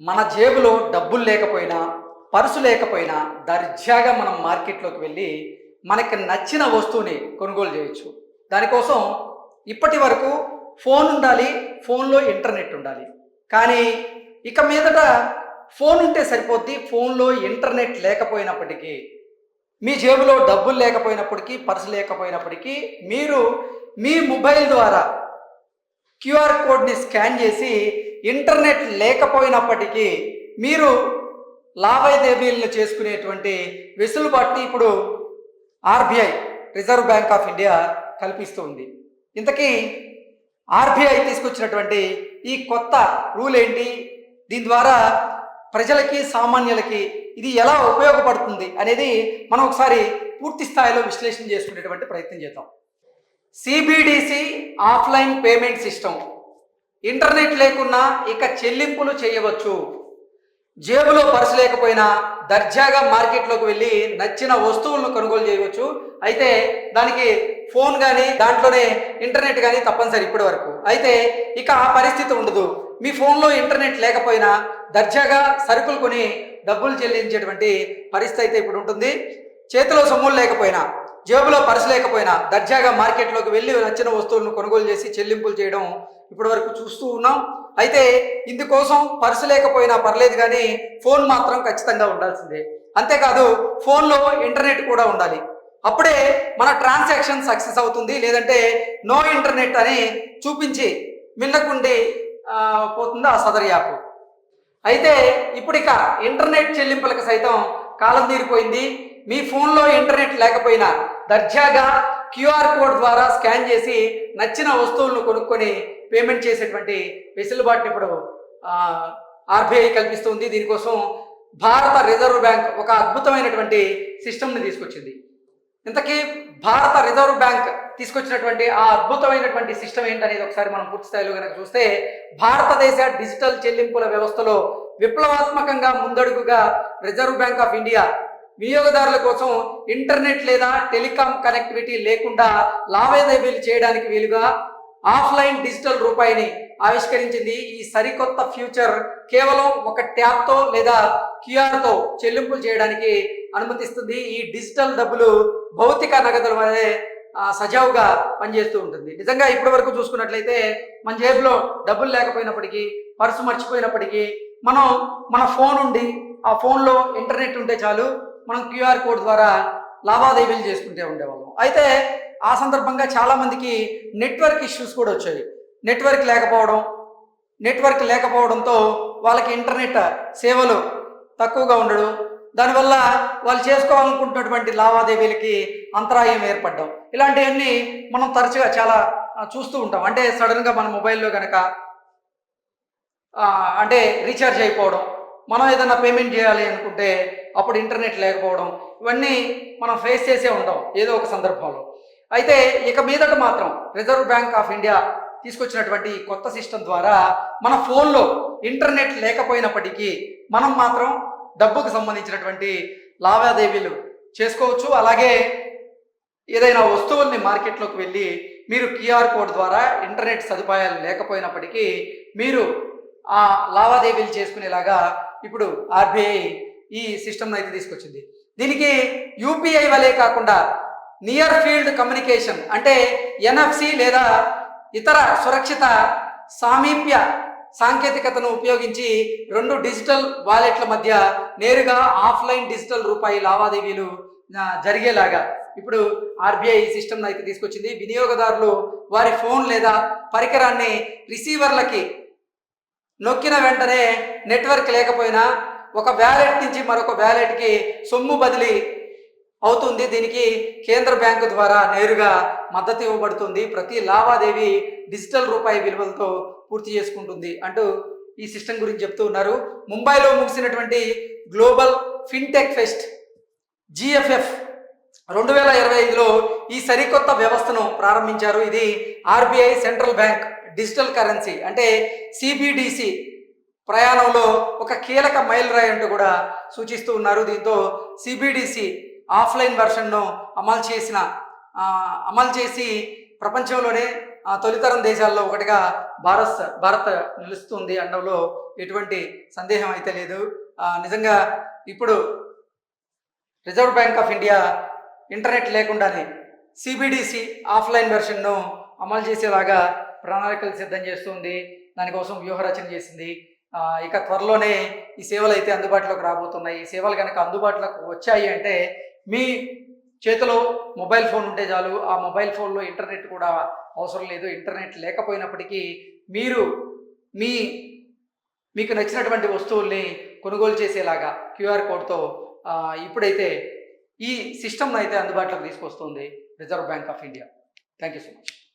మన జేబులో డబ్బులు లేకపోయినా పర్సు లేకపోయినా దర్జాగా మనం మార్కెట్లోకి వెళ్ళి మనకి నచ్చిన వస్తువుని కొనుగోలు చేయొచ్చు. దానికోసం ఇప్పటి వరకు ఫోన్ ఉండాలి ఫోన్లో ఇంటర్నెట్ ఉండాలి. కానీ ఇక మీదట ఫోన్ ఉంటే సరిపోద్ది ఫోన్లో ఇంటర్నెట్ లేకపోయినప్పటికీ మీ జేబులో డబ్బులు లేకపోయినప్పటికీ పర్సు లేకపోయినప్పటికీ మీరు మీ మొబైల్ ద్వారా క్యూఆర్ కోడ్ని స్కాన్ చేసి ఇంటర్నెట్ లేకపోయినప్పటికీ మీరు లావాదేవీలను చేసుకునేటువంటి వెసులుబాటుని ఇప్పుడు RBI reserve bank of India కల్పిస్తుంది ఇంతకీ ఆర్బీఐ తీసుకొచ్చినటువంటి ఈ కొత్త రూల్ ఏంటి? దీని ద్వారా ప్రజలకి సామాన్యులకి ఇది ఎలా ఉపయోగపడుతుంది అనేది మనం ఒకసారి పూర్తి స్థాయిలో విశ్లేషణ చేసుకునేటువంటి ప్రయత్నం చేద్దాం. CBDC offline payment system internet లేకున్నా ఇక చెల్లింపులు చేయవచ్చు. జేబులో పర్సు లేకపోయినా దర్జాగా మార్కెట్లోకి వెళ్ళి నచ్చిన వస్తువులను కొనుగోలు చేయవచ్చు. అయితే దానికి ఫోన్ కానీ దాంట్లోనే ఇంటర్నెట్ కానీ తప్పనిసరి ఇప్పటి వరకు అయితే ఇక ఆ పరిస్థితి ఉండదు. మీ ఫోన్లో ఇంటర్నెట్ లేకపోయినా దర్జాగా సరుకులు కొని డబ్బులు చెల్లించేటువంటి పరిస్థితి అయితే ఇప్పుడు ఉంటుంది. చేతిలో సొమ్ములు లేకపోయినా జేబులో పర్సు లేకపోయినా దర్జాగా మార్కెట్లోకి వెళ్ళి నచ్చిన వస్తువులను కొనుగోలు చేసి చెల్లింపులు చేయడం ఇప్పటి వరకు చూస్తూ ఉన్నాం. అయితే ఇందుకోసం పర్సు లేకపోయినా పర్లేదు కానీ ఫోన్ మాత్రం ఖచ్చితంగా ఉండాల్సిందే. అంతేకాదు ఫోన్లో ఇంటర్నెట్ కూడా ఉండాలి. అప్పుడే మన ట్రాన్సాక్షన్ సక్సెస్ అవుతుంది లేదంటే నో ఇంటర్నెట్ అని చూపించి మిన్నకుండి పోతుంది ఆ సదర్ యాప్. అయితే ఇప్పుడిక ఇంటర్నెట్ చెల్లింపులకు సైతం కాలం తీరిపోయింది. మీ ఫోన్లో ఇంటర్నెట్ లేకపోయినా దర్జాగా క్యూఆర్ కోడ్ ద్వారా స్కాన్ చేసి నచ్చిన వస్తువులను కొనుక్కొని పేమెంట్ చేసేటువంటి వెసులుబాటుని ఇప్పుడు ఆర్బీఐ కల్పిస్తుంది. దీనికోసం భారత రిజర్వ్ బ్యాంక్ ఒక అద్భుతమైనటువంటి సిస్టమ్ని తీసుకొచ్చింది. ఇంతకీ భారత రిజర్వ్ బ్యాంక్ తీసుకొచ్చినటువంటి ఆ అద్భుతమైనటువంటి సిస్టమ్ ఏంటనేది ఒకసారి మనం పూర్తి స్థాయిలో కనుక చూస్తే భారతదేశ డిజిటల్ చెల్లింపుల వ్యవస్థలో విప్లవాత్మకంగా ముందడుగుగా రిజర్వ్ బ్యాంక్ ఆఫ్ ఇండియా వినియోగదారుల కోసం ఇంటర్నెట్ లేదా టెలికాం కనెక్టివిటీ లేకుండా లావాదేవీలు చేయడానికి వీలుగా ఆఫ్లైన్ డిజిటల్ రూపాయిని ఆవిష్కరించింది ఈ సరికొత్త ఫ్యూచర్ కేవలం ఒక ట్యాప్తో లేదా క్యూఆర్తో చెల్లింపులు చేయడానికి అనుమతిస్తుంది. ఈ డిజిటల్ డబ్బులు భౌతిక నగదుల వలె సజావుగా పనిచేస్తూ ఉంటుంది. నిజంగా ఇప్పటి వరకు చూసుకున్నట్లయితే మన జేబులో డబ్బులు లేకపోయినప్పటికీ పర్సు మర్చిపోయినప్పటికీ మనం మన ఫోన్ ఉండి ఆ ఫోన్లో ఇంటర్నెట్ ఉంటే చాలు మనం క్యూఆర్ కోడ్ ద్వారా లావాదేవీలు చేసుకుంటూ ఉండేవాళ్ళం. అయితే ఆ సందర్భంగా చాలామందికి నెట్వర్క్ ఇష్యూస్ కూడా వచ్చాయి. నెట్వర్క్ లేకపోవడం నెట్వర్క్ లేకపోవడంతో వాళ్ళకి ఇంటర్నెట్ సేవలు తక్కువగా ఉండడం దానివల్ల వాళ్ళు చేసుకోవాలనుకుంటున్నటువంటి లావాదేవీలకి అంతరాయం ఏర్పడడం ఇలాంటివన్నీ మనం తరచుగా చాలా చూస్తూ ఉంటాం. అంటే సడన్గా మన మొబైల్లో కనుక అంటే రీఛార్జ్ అయిపోవడం మనం ఏదైనా పేమెంట్ చేయాలి అనుకుంటే అప్పుడు ఇంటర్నెట్ లేకపోవడం ఇవన్నీ మనం ఫేస్ చేసే ఉంటాం ఏదో ఒక సందర్భంలో. అయితే ఇక మీదట మాత్రం రిజర్వ్ బ్యాంక్ ఆఫ్ ఇండియా తీసుకొచ్చినటువంటి కొత్త సిస్టమ్ ద్వారా మన ఫోన్లో ఇంటర్నెట్ లేకపోయినప్పటికీ మనం మాత్రం డబ్బుకు సంబంధించినటువంటి లావాదేవీలు చేసుకోవచ్చు. అలాగే ఏదైనా వస్తువుల్ని మార్కెట్లోకి వెళ్ళి మీరు క్యూఆర్ కోడ్ ద్వారా ఇంటర్నెట్ సదుపాయాలు లేకపోయినప్పటికీ మీరు ఆ లావాదేవీలు చేసుకునేలాగా ఇప్పుడు ఆర్బీఐ ఈ సిస్టమ్ను అయితే తీసుకొచ్చింది. దీనికి యూపీఐ వలె కాకుండా నియర్ ఫీల్డ్ కమ్యూనికేషన్ అంటే ఎన్ఎఫ్సి లేదా ఇతర సురక్షిత సామీప్య సాంకేతికతను ఉపయోగించి రెండు డిజిటల్ వాలెట్ల మధ్య నేరుగా ఆఫ్లైన్ డిజిటల్ రూపాయి లావాదేవీలు జరిగేలాగా. ఇప్పుడు ఆర్బీఐ సిస్టమ్ అయితే తీసుకొచ్చింది. వినియోగదారులు వారి ఫోన్ లేదా పరికరాన్ని రిసీవర్లకి నొక్కిన వెంటనే నెట్వర్క్ లేకపోయినా ఒక వ్యాలెట్ నుంచి మరొక వ్యాలెట్కి సొమ్ము బదిలీ అవుతుంది. దీనికి కేంద్ర బ్యాంకు ద్వారా నేరుగా మద్దతు ఇవ్వబడుతుంది. ప్రతి లావాదేవీ డిజిటల్ రూపాయి విలువలతో పూర్తి చేసుకుంటుంది అంటూ ఈ సిస్టమ్ గురించి చెప్తూ ఉన్నారు. ముంబైలో ముగిసినటువంటి గ్లోబల్ ఫిన్టెక్ ఫెస్ట్ జిఎఫ్ఎఫ్ రెండు వేల ఇరవై ఐదులో ఈ సరికొత్త వ్యవస్థను ప్రారంభించారు. ఇది RBI central bank digital currency అంటే సిబిడిసి ప్రయాణంలో ఒక కీలక మైలురాయి అంటూ కూడా సూచిస్తూ ఉన్నారు. దీంతో సిబిడిసి ఆఫ్లైన్ వెర్షన్ను అమలు చేసిన అమలు చేసి ప్రపంచంలోనే తొలితరం దేశాల్లో ఒకటిగా భారత్ భారత్ నిలుస్తుంది అనడంలో ఎటువంటి సందేహం అయితే లేదు. నిజంగా ఇప్పుడు reserve bank of India internet లేకుండానే సిబిడిసి ఆఫ్లైన్ వెర్షన్ను అమలు చేసేలాగా ప్రణాళికలు సిద్ధం చేస్తుంది. దానికోసం వ్యూహరచన చేసింది. ఇక త్వరలోనే ఈ సేవలు అయితే అందుబాటులోకి రాబోతున్నాయి. ఈ సేవలు కనుక అందుబాటులోకి వచ్చాయి అంటే మీ చేతిలో మొబైల్ ఫోన్ ఉంటే చాలు ఆ మొబైల్ ఫోన్లో ఇంటర్నెట్ కూడా అవసరం లేదు. ఇంటర్నెట్ లేకపోయినప్పటికీ మీరు మీ మీకు నచ్చినటువంటి వస్తువుల్ని కొనుగోలు చేసేలాగా క్యూఆర్ కోడ్తో ఇప్పుడైతే ఈ సిస్టమ్ను అయితే అందుబాటులోకి తీసుకొస్తుంది reserve bank of India. Thank you so much.